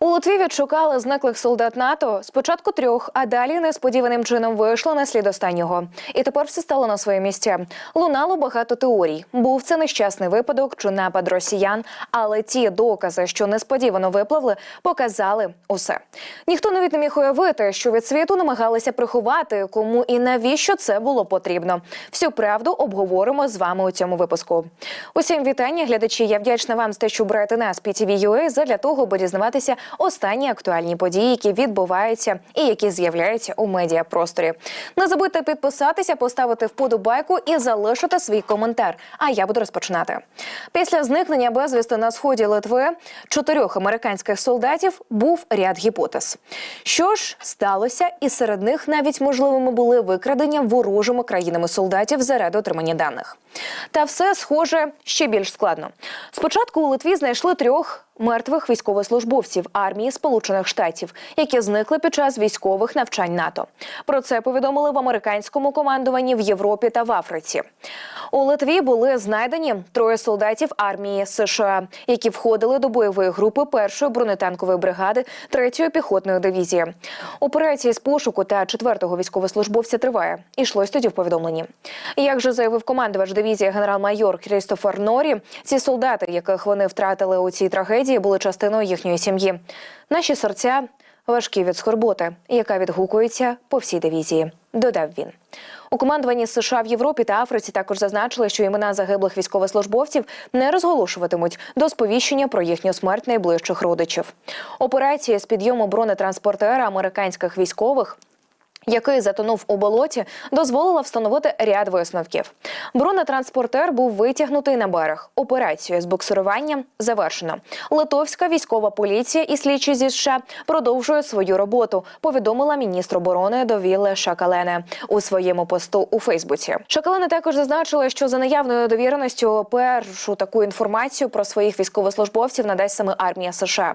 У Литві відшукали зниклих солдат НАТО. Спочатку трьох, а далі несподіваним чином вийшло на слід останнього. І тепер все стало на своє місце. Лунало багато теорій. Був це нещасний випадок чи напад росіян, але ті докази, що несподівано випливли, показали усе. Ніхто навіть не міг уявити, що від світу намагалися приховати, кому і навіщо це було потрібно. Всю правду обговоримо з вами у цьому випуску. Усім вітання, глядачі. Я вдячна вам за те, що берете нас PTV.ua задля того, аби дізнаватися останні актуальні події, які відбуваються і які з'являються у медіапросторі. Не забудьте підписатися, поставити вподобайку і залишити свій коментар. А я буду розпочинати. Після зникнення безвісти на сході Литви чотирьох американських солдатів був ряд гіпотез. Що ж сталося, і серед них навіть можливими були викрадення ворожими країнами солдатів заради отримання даних. Та все схоже ще більш складно. Спочатку у Литві знайшли трьох мертвих військовослужбовців армії Сполучених Штатів, які зникли під час військових навчань НАТО. Про це повідомили в американському командуванні в Європі та в Африці. У Литві були знайдені троє солдатів армії США, які входили до бойової групи першої бронетанкової бригади третьої піхотної дивізії. Операція з пошуку та четвертого військовослужбовця триває. Ішлось тоді в повідомленні. Як же заявив командувач дивізії генерал-майор Крістофер Норі, ці солдати, яких вони втратили у цій трагедії, були частиною їхньої сім'ї. Наші серця важкі від скорботи, яка відгукується по всій дивізії. Додав він. У командуванні США в Європі та Африці також зазначили, що імена загиблих військовослужбовців не розголошуватимуть до сповіщення про їхню смерть найближчих родичів. Операція з підйому бронетранспортера американських військових який затонув у болоті, дозволила встановити ряд висновків. Бронетранспортер був витягнутий на берег. Операцію з буксирування завершено. Литовська військова поліція і слідчі зі США продовжують свою роботу. Повідомила міністр оборони Довіле Шакалене у своєму посту у Фейсбуці. Шакалене також зазначила, що за наявною довіреністю першу таку інформацію про своїх військовослужбовців надасть саме армія США.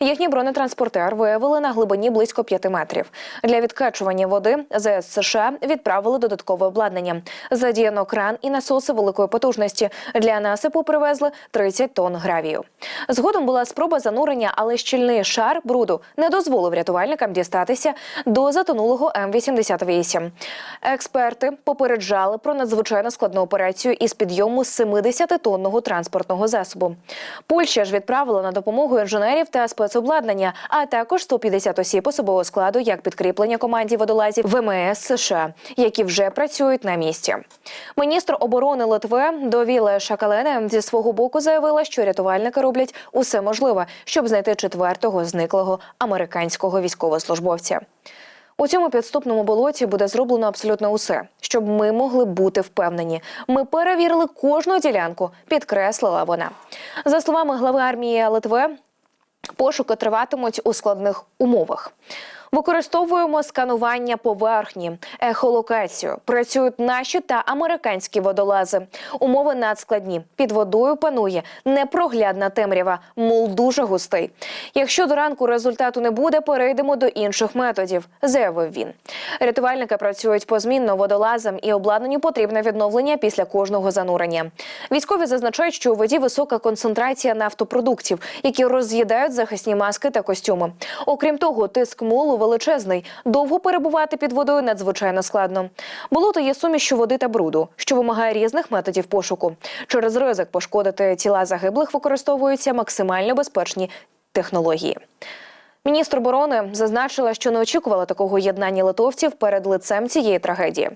Їхній бронетранспортер виявили на глибині близько 5 метрів. Для відкачування води ЗС США відправили додаткове обладнання. Задіяно кран і насоси великої потужності. Для насипу привезли 30 тонн гравію. Згодом була спроба занурення, але щільний шар бруду не дозволив рятувальникам дістатися до затонулого М-88. Експерти попереджали про надзвичайно складну операцію із підйому 70-тонного транспортного засобу. Польща ж відправила на допомогу інженерів та спецобладнання, а також 150 осіб особового складу як підкріплення команді водолазів ВМС США, які вже працюють на місці. Міністр оборони Литви Довіле Шакалене зі свого боку заявила, що рятувальники роблять усе можливе, щоб знайти четвертого зниклого американського військовослужбовця. У цьому підступному болоті буде зроблено абсолютно усе, щоб ми могли бути впевнені. Ми перевірили кожну ділянку, підкреслила вона. За словами глави армії Литви, пошуки триватимуть у складних умовах. Використовуємо сканування поверхні, ехолокацію. Працюють наші та американські водолази. Умови надскладні. Під водою панує непроглядна темрява, мул дуже густий. Якщо до ранку результату не буде, перейдемо до інших методів, заявив він. Рятувальники працюють позмінно водолазам і обладнанню потрібне відновлення після кожного занурення. Військові зазначають, що у воді висока концентрація нафтопродуктів, які роз'їдають захисні маски та костюми. Окрім того, тиск мулу величезний. Довго перебувати під водою надзвичайно складно. Болото є сумішю води та бруду, що вимагає різних методів пошуку. Через ризик пошкодити тіла загиблих використовуються максимально безпечні технології. Міністр оборони зазначила, що не очікувала такого єднання литовців перед лицем цієї трагедії.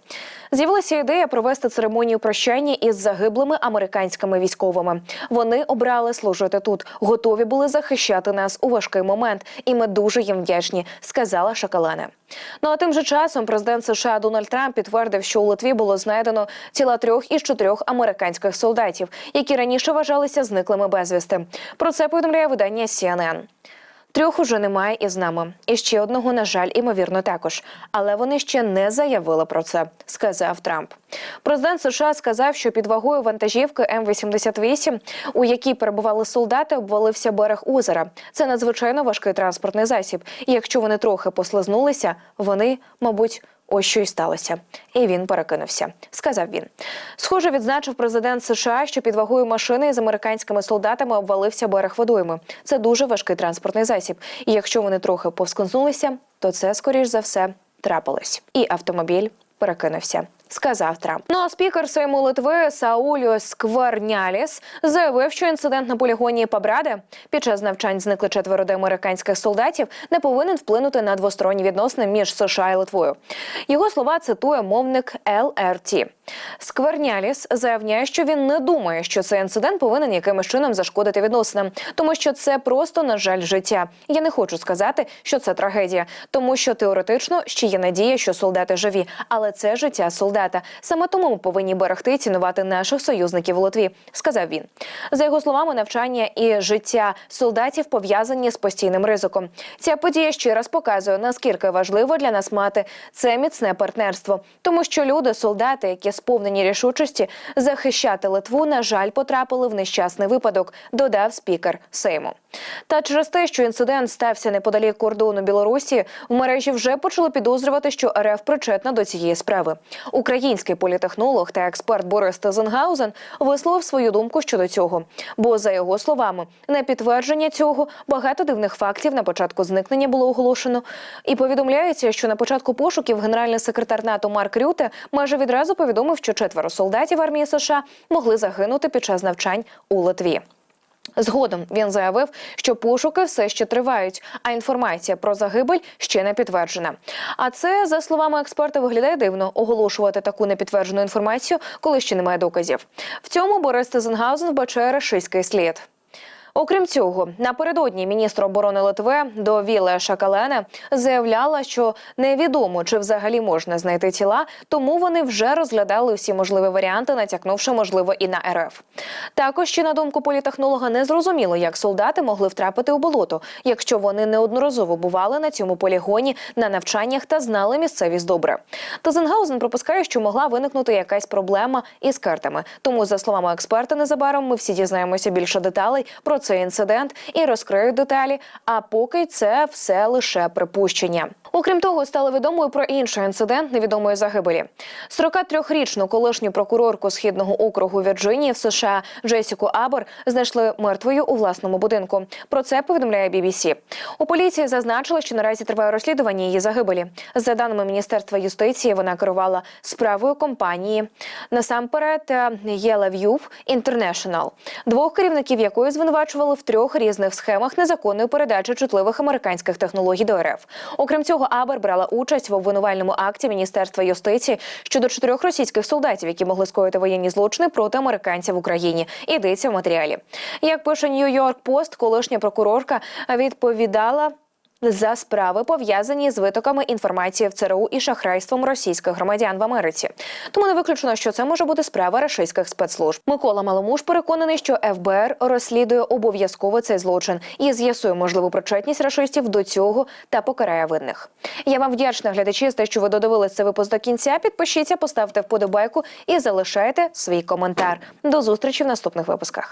З'явилася ідея провести церемонію прощання із загиблими американськими військовими. Вони обрали служити тут, готові були захищати нас у важкий момент, і ми дуже їм вдячні, сказала Шакалене. Ну а тим же часом президент США Дональд Трамп підтвердив, що у Литві було знайдено тіла трьох із чотирьох американських солдатів, які раніше вважалися зниклими безвісти. Про це повідомляє видання CNN. Трьох уже немає із нами. І ще одного, на жаль, імовірно, також. Але вони ще не заявили про це, сказав Трамп. Президент США сказав, що під вагою вантажівки М-88, у якій перебували солдати, обвалився берег озера. Це надзвичайно важкий транспортний засіб. І якщо вони трохи послизнулися, вони, мабуть, Ось що й сталося, і він перекинувся. Сказав він. Схоже, відзначив президент США, що під вагою машини з американськими солдатами обвалився берег водойми. Це дуже важкий транспортний засіб. І якщо вони трохи повсконзнулися, то це скоріш за все трапилось. І автомобіль перекинувся. Сказав Трамп. Ну а спікер Сейму Литви Сауліо Скварняліс заявив, що інцидент на полігоні Пабраде під час навчань зникли четверо американських солдатів, не повинен вплинути на двосторонні відносини між США і Литвою. Його слова цитує мовник ЛРТ. Скверняліс заявляє, що він не думає, що цей інцидент повинен якимось чином зашкодити відносинам, тому що це просто на жаль життя. Я не хочу сказати, що це трагедія, тому що теоретично ще є надія, що солдати живі, але це життя солдата. Саме тому ми повинні берегти і цінувати наших союзників у Литві, сказав він. За його словами, навчання і життя солдатів пов'язані з постійним ризиком. Ця подія ще раз показує наскільки важливо для нас мати це міцне партнерство, тому що люди, солдати, які сповнені рішучості захищати Литву, на жаль, потрапили в нещасний випадок, додав спікер Сейму. Та через те, що інцидент стався неподалік кордону Білорусі, в мережі вже почали підозрювати, що РФ причетна до цієї справи. Український політехнолог та експерт Борис Тазенгаузен висловив свою думку щодо цього. Бо, за його словами, на підтвердження цього багато дивних фактів на початку зникнення було оголошено. І повідомляється, що на початку пошуків генеральний секретар НАТО Марк Рюте майже відразу повідомив, що четверо солдатів армії США могли загинути під час навчань у Литві. Згодом він заявив, що пошуки все ще тривають, а інформація про загибель ще не підтверджена. А це, за словами експерта, виглядає дивно оголошувати таку непідтверджену інформацію, коли ще немає доказів. В цьому Борис Тезенгаузен вбачає рашистський слід. Окрім цього, напередодні міністр оборони Литви Довіле Шакалене заявляла, що невідомо чи взагалі можна знайти тіла, тому вони вже розглядали всі можливі варіанти, натякнувши можливо і на РФ. Також ще на думку політехнолога не зрозуміло, як солдати могли втрапити у болото, якщо вони неодноразово бували на цьому полігоні на навчаннях та знали місцевість добре. Тазенгаузен пропускає, що могла виникнути якась проблема із картами. Тому, за словами експерта, незабаром ми всі дізнаємося більше деталей про цей інцидент і розкриють деталі. А поки це все лише припущення. Окрім того, стало відомою про інший інцидент невідомої загибелі. 43-річну колишню прокурорку східного округу Вірджинії в США Джесіку Абор знайшли мертвою у власному будинку. Про це повідомляє BBC. У поліції зазначили, що наразі триває розслідування її загибелі. За даними міністерства юстиції, вона керувала справою компанії насамперед Yellowview International, двох керівників якої звинувачували в трьох різних схемах незаконної передачі чутливих американських технологій до РФ. Окрім цього, Абер брала участь в обвинувальному акті Міністерства юстиції щодо чотирьох російських солдатів, які могли скоїти воєнні злочини проти американців в Україні. Йдеться в матеріалі. Як пише Нью-Йорк Пост, колишня прокурорка відповідала. За справи пов'язані з витоками інформації в ЦРУ і шахрайством російських громадян в Америці, тому не виключено, що це може бути справа рашистських спецслужб. Микола Маломуш переконаний, що ФБР розслідує обов'язково цей злочин і з'ясує можливу причетність рашистів до цього та покарає винних. Я вам вдячна глядачі за те, що ви додивились цей випуск до кінця. Підпишіться, поставте вподобайку і залишайте свій коментар. До зустрічі в наступних випусках.